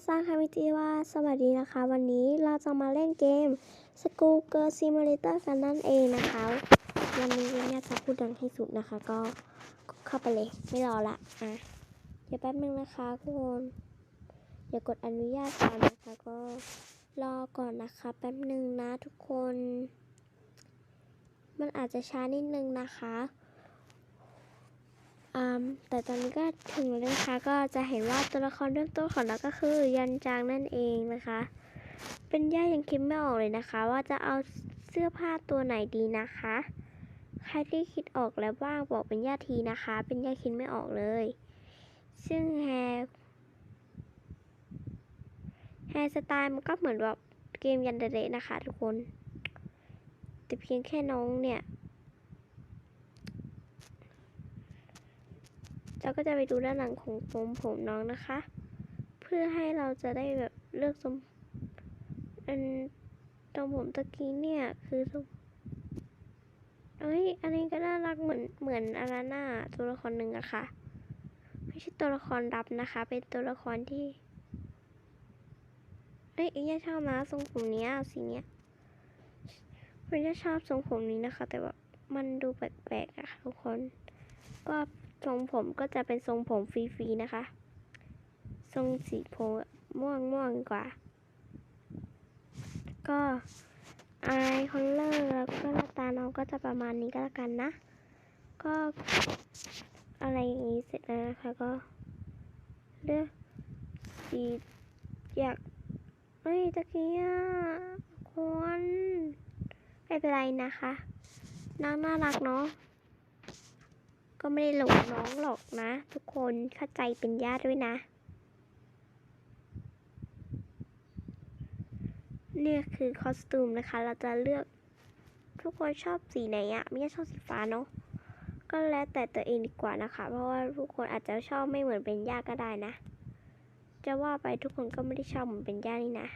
อาซาคามิจิว่าสวัสดีนะคะ วันนี้เราจะมาเล่นเกม School Girl Simulator กันนั่นเองนะคะ วันนี้เน่าจะพูดดังที่สุดนะคะ ก็เข้าไปเลย ไม่รอละอะเดี๋ยวแป๊บนึงนะคะทุกคนเดี๋ยวกดอนุญาตก่อนนะคะก็รอก่อนนะคะ แป๊บนึงนะทุกคน มันอาจจะช้านิดนึงนะคะ แต่ตอนนี้ก็ถึงแล้วนะคะก็จะเห็นว่าตัวละครเริ่มต้นของเราก็คือยันจางนั่นเองนะคะ เป็นย่ายังคิดไม่ออกเลยนะคะ ว่าจะเอาเสื้อผ้าตัวไหนดีนะคะ ใครที่คิดออกแล้วบ้างบอกเป็นย่าทีนะคะ เป็นย่าคิดไม่ออกเลย ซึ่งแฮร์แฮร์สไตล์มันก็เหมือนแบบเกมยันเดเดนะคะทุกคน แต่เพียงแค่น้องเนี่ย เราก็จะไปดูด้านหลังของผมผมน้องนะคะ เพื่อให้เราจะได้แบบเลือกทรงอันตรงผมตะกี้เนี่ยคือทรงเอ้ย อันนี้ก็น่ารักเหมือนเหมือนอาราน่าตัวละครหนึ่งอะค่ะ ไม่ใช่ตัวละครดับนะคะ เป็นตัวละครที่เอ้ยเอ้ยชอบนะทรงผมเนี้ยสีเนี้ยเพื่อนชอบทรงผมนี้นะคะ แต่แบบมันดูแปลกๆอะค่ะทุกคน ก็ ทรงผมก็จะเป็นทรงผมฟรีๆนะคะ ทรงสีผมม่วงม่วงกว่า ก็อายคอนเลอร์แล้วก็หน้าตาน้องก็จะประมาณนี้ก็แล้วกันนะ ก็อะไรอย่างนี้เสร็จแล้วนะคะก็เลือกสีอยากเฮ้ยตะกี้อะคนไม่เป็นไรนะคะน้องน่ารักเนาะ ก็ไม่ได้หลงน้องหรอกนะ ทุกคนเข้าใจเป็นญาติด้วยนะ เนี่ยคือคอสตูมนะคะ เราจะเลือกทุกคนชอบสีไหนอะไม่ใช่ชอบสีฟ้าเนาะก็แล้วแต่ตัวเองดีกว่านะคะ เพราะว่าทุกคนอาจจะชอบไม่เหมือนเป็นญาติก็ได้นะ จะว่าไปทุกคนก็ไม่ได้ชอบเหมือนเป็นญาตินี่นะ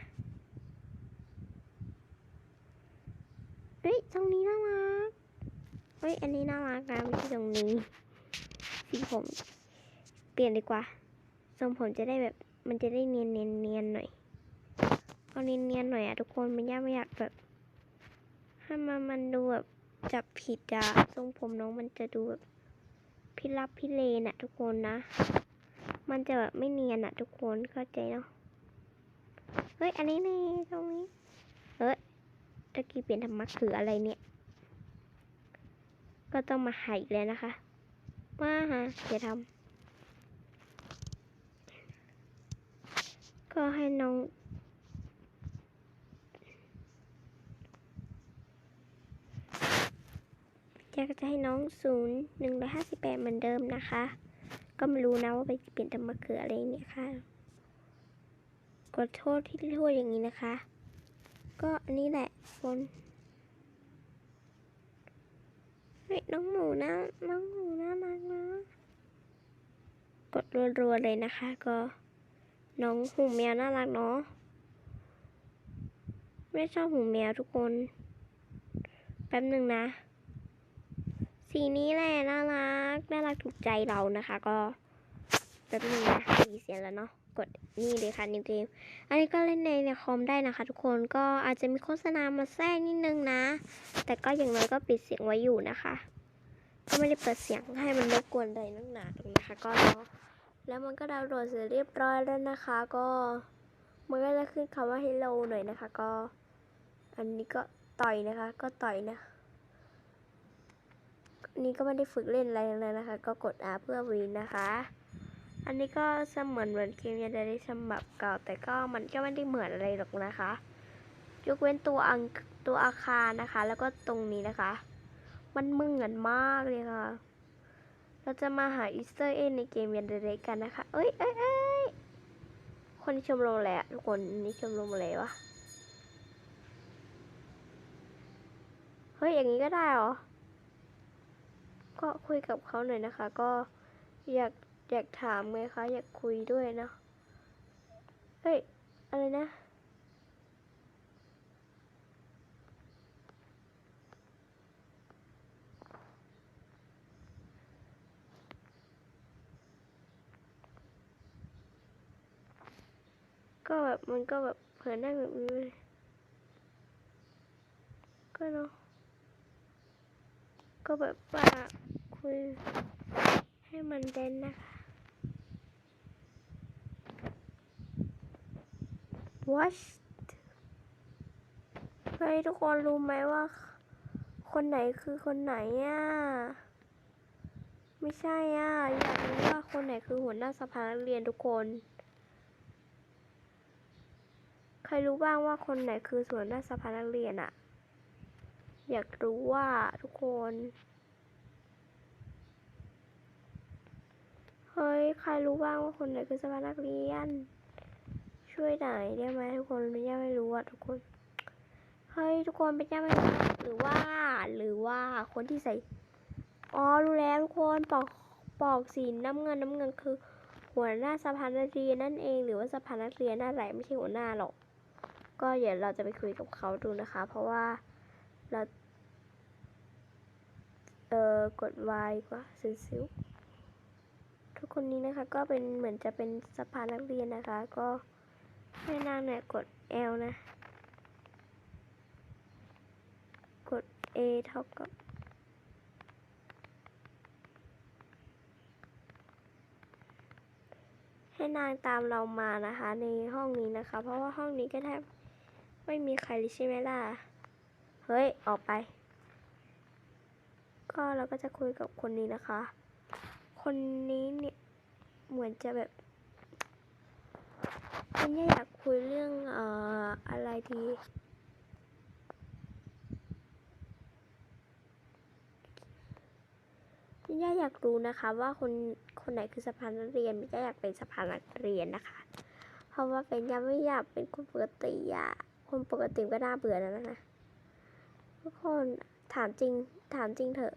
เฮ้ยตรงนี้น่ารัก ฮ้ย อันนี้น่ารักนะไม่ตรงนี้ สีผม เปลี่ยนดีกว่า ทรงผมจะได้แบบ มันจะได้เนียนเนียนเนียนหน่อยเอาเนียนเนียนหน่อยอะทุกคนมันยากไม่อยากแบบให้มันมันดูแบบจับผิดอะทรงผมน้องมันจะดูแบบพิลับพิเลนอะทุกคนนะ มันจะแบบไม่เนียนอะทุกคนเข้าใจเนาะ เฮ้ย อันนี้นี่ตรงนี้ เฮ้ยตะกี้เปลี่ยนธรรมะคืออะไรเนี่ย ก็ต้องมาหายอีกแล้วนะคะว่าฮะจะทำก็ให้น้องจะจะให้น้องศูนย์หนึ่งร้อยห้าสิบแปดเหมือนเดิมนะคะ ก็ไม่รู้นะว่าไปเปลี่ยนทำมาเขืออะไรเนี่ยค่ะขอโทษที่พูดอย่างนี้นะคะ ก็อันนี้แหละคนเฮ้ยน้องหมูนะน้องหมูน่ารักนะกดรัวๆเลยนะคะ ก็ น้องหูแมวน่ารักเนาะไม่ชอบหูแมวทุกคน แป๊บหนึ่งนะ สีนี้แหละน่ารักน่ารักถูกใจเรานะคะ ก็แป๊บหนึ่งนะสีเสียแล้วเนาะ กดนี่เลยค่ะนิวเกมอันนี้ก็เล่นในในคอมได้นะคะ ทุกคนก็อาจจะมีโฆษณามาแทรกนิดนึงนะ แต่ก็อย่างน้อยก็ปิดเสียงไว้อยู่นะคะ ก็ไม่ได้เปิดเสียงให้มันรบกวนอะไรนักหนาตรงนะคะก็รอแล้วมันก็ดาวน์โหลดเสร็จเรียบร้อยแล้วนะคะ ก็มันก็จะขึ้นคำว่า hello หน่อยนะคะ ก็ อันนี้ก็ต่อยนะคะ ก็ต่อยนะนนี้ก็ไม่ได้ฝึกเล่นอะไรเลยนะคะ ก็กด R เพื่อวินนะคะ อันนี้ก็เสมือนเหมือนเกมยันเดได้ฉบับเก่า แต่ก็มันก็ไม่ได้เหมือนอะไรหรอกนะคะ ยกเว้นตัวอังตัวอาคารนะคะ แล้วก็ตรงนี้นะคะ มันเหมือนมากเลยค่ะ เราจะมาหาอีสเตอร์เอ็นในเกมยันเดเดกันนะคะ เอ้ยเอ้ยเอ้ยคนชมรมอะไรอะทุกคนนี่ชมรมอะไรวะเฮ้ยอย่างนี้ก็ได้เหรอ ก็คุยกับเขาหน่อยนะคะ ก็อยาก อยากถามไงคะ อยากคุยด้วยนะเฮ้ย อะไรนะก็แบบมันก็แบบเผินได้แบบนี้ก็เนาะก็แบบว่าคุยให้มันเด่นนะคะ What เฮ้ยทุกคนรู้ไหมว่า คนไหนคือคนไหนอะ ไม่ใช่อะ อยากรู้ว่าคนไหนคือหัวหน้าสภานักเรียนทุกคน ใครรู้บ้างว่าคนไหนคือหัวหน้าสภานักเรียนอะ อยากรู้ว่าทุกคนเฮ้ย ใครรู้บ้างว่าคนไหนคือสภานักเรียน ช่วยหน่อยได้ไหมทุกคนเป็นย่าไม่รู้อะทุกคนเฮ้ยทุกคนเป็นย่าไม่รู้หรือว่า หรือว่าคนที่ใส่อ๋อรู้แล้วทุกคนปอกปอกสีน้ำเงินน้ำเงินคือ หัวหน้าสภานักเรียนนั่นเอง หรือว่าสภานักเรียนนั่นแหลไม่ใช่หัวหน้าหรอก ก็เดี๋ยวเราจะไปคุยกับเขาดูนะคะ เพราะว่าเราเอ่อกด Y กว่าซิวซิวทุกคนนี้นะคะก็เป็นเหมือนจะเป็นสภานักเรียนนะคะ ก็ ให้นางเนี่ยกด L นะ กด A เท่ากับ ให้นางตามเรามานะคะ ในห้องนี้นะคะ เพราะว่าห้องนี้ก็แทบไม่มีใครเลยใช่ไหมล่ะ เฮ้ย ออกไป ก็เราก็จะคุยกับคนนี้นะคะ คนนี้เนี่ย เหมือนจะแบบ คุณย่าอยากคุยเรื่องเอ่ออะไรดีย่าอยากรู้นะคะว่าคนคนไหนคือสภานนักเรียนไม่ย่าอยากเป็นสภานักเรียนนะคะ เพราะว่าเป็นย่าไม่อยากเป็นคนปกติอะคนปกติก็น่าเบื่อแล้วนะทุกคนถามจริงถามจริงเถอะ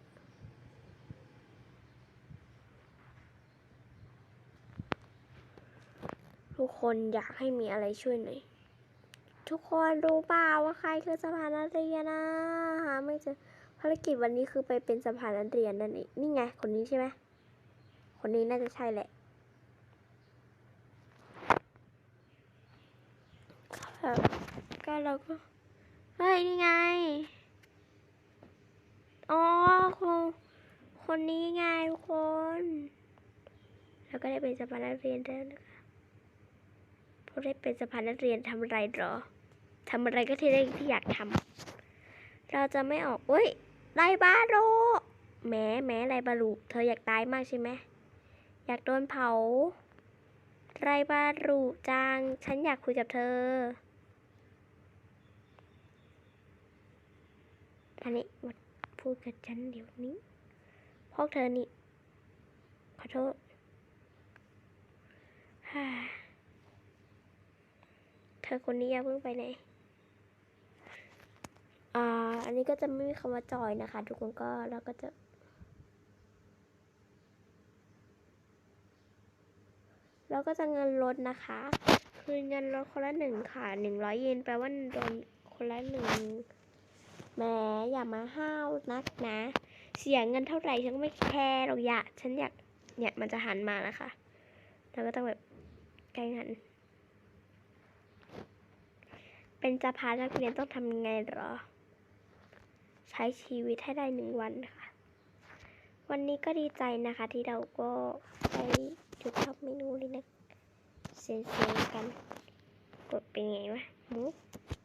ทุกคนอยากให้มีอะไรช่วยหน่อยทุกคนรู้เปล่าว่าใครคือสภานักเรียนนะหาไม่เจอภารกิจวันนี้คือไปเป็นสภานักเรียนนั่นเองนี่ไง คนนี้ใช่ไหมคนนี้น่าจะใช่แหละก็เราก็เฮ้ยนี่ไงอ๋อคนคนนี้ไงทุกคน แล้วก็ได้เป็นสภานักเรียนแล้วนะคะ พอได้เป็นสภานักเรียนทำอะไรหรอทำอะไรก็ที่ได้ที่อยากทำเราจะไม่ออกเฮ้ยไรบาโรแหม้แหม้ไรบารูเธออยากตายมากใช่ไหมอยากโดนเผา ไรบารูจัง ฉันอยากคุยกับเธอ อันนี้มาพูดกับฉันเดี๋ยวนี้ พวกเธอนี่ ขอโทษฮ่า ธอคนนี้อย่าเพิ่งไปไหน อ่า อันนี้ก็จะไม่มีคำว่าจอยนะคะ ทุกคนก็เราก็จะเราก็จะเงินลดนะคะ คือเงินลดคนละหนึ่งค่ะหนึ่งร้อยเยนแปลว่าโดนคนละหนึ่งแหมอย่ามาห้าวนักนะ เสียเงินเท่าไหร่ฉันก็ไม่แคร์หรอกอย่าฉันอยากเนี่ยมันจะหันมานะคะ เราก็ต้องแบบใกล้หัน เป็นสภานักเรียนต้องทำยังไงหรอ ใช้ชีวิตให้ได้หนึ่งวันค่ะ วันนี้ก็ดีใจนะคะ ที่เราก็ได้จุดชอบเมนูเลยนะเซนเซกัน กดเป็นไงวะมุก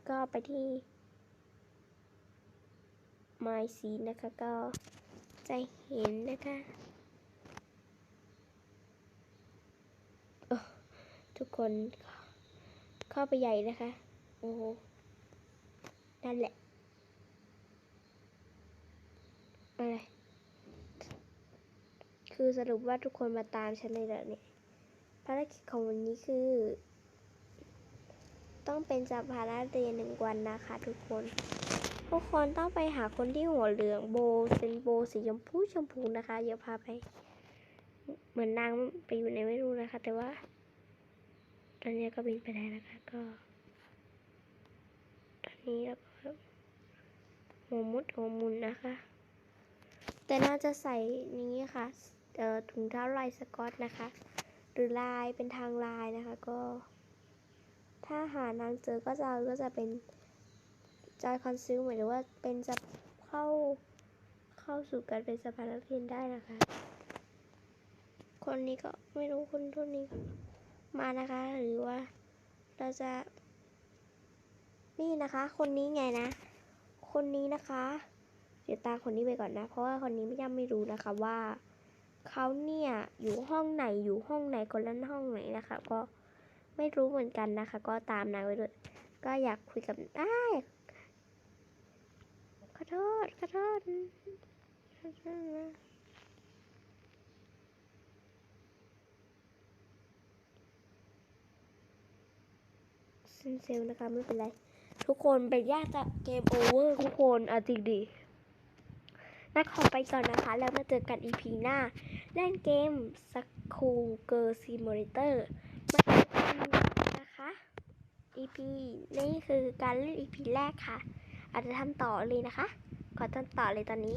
ก็ไปที่ My s e e นะคะก็จะเห็นนะคะทุกคนเข้าไปใหญ่นะคะ อ้โหนั่นแหละอะไรคือสรุปว่าทุกคนมาตามฉันเลยเหรอเนี่ยภารกิจของวันนี้คือ ต้องเป็นสภาระเรียนหนึ่งวันนะคะทุกคน ทุกคนต้องไปหาคนที่หัวเหลืองโบเป็นโบสีชมพูชมพูนะคะเดี๋ยวพาไป เหมือนนางไปอยู่ในไม่รู้นะคะ แต่ว่า ตอนนี้ก็บินไปได้นะคะก็ นี้แล้วก็หัวมุดหัวมุนนะคะ แต่น่าจะใส่นี้ค่ะเอ่อถุงเท้าลายสกอตนะคะ หรือลายเป็นทางลายนะคะก็ ถ้าหานางเจอก็จะก็จะเป็นจอยคอนซิลหมายถึงว่าเป็นจะเข้าเข้าสู่การเป็นสภานักเรียนได้นะคะ คนนี้ก็ไม่รู้คนทุนนี้มานะคะ หรือว่าเราจะ นี่นะคะ คนนี้ไงนะ คนนี้นะคะเดี๋ยวตามคนนี้ไปก่อนนะ เพราะว่าคนนี้ไม่ย่ำไม่รู้นะคะว่าเขาเนี่ยอยู่ห้องไหนอยู่ห้องไหนคนละห้องไหนนะคะ ก็ไม่รู้เหมือนกันนะคะ ก็ตามนางไปด้วย ก็อยากคุยกับอ้ขอโทษขอโทษขอโทษนะเซนเซลนะคะไม่เป็นไร ทุกคนเป็นยากจะเกมโอเวอร์ทุกคนเอาจริงดินักขอไปก่อนนะคะ แล้วมาเจอกัน EP หน้า เล่นเกมสคูเกอร์ซีมอนิเตอร์มาเจอกันนะคะ EP นี่คือการเล่น EP แรกค่ะ อาจจะทำต่อเลยนะคะ ขอทำต่อเลยตอนนี้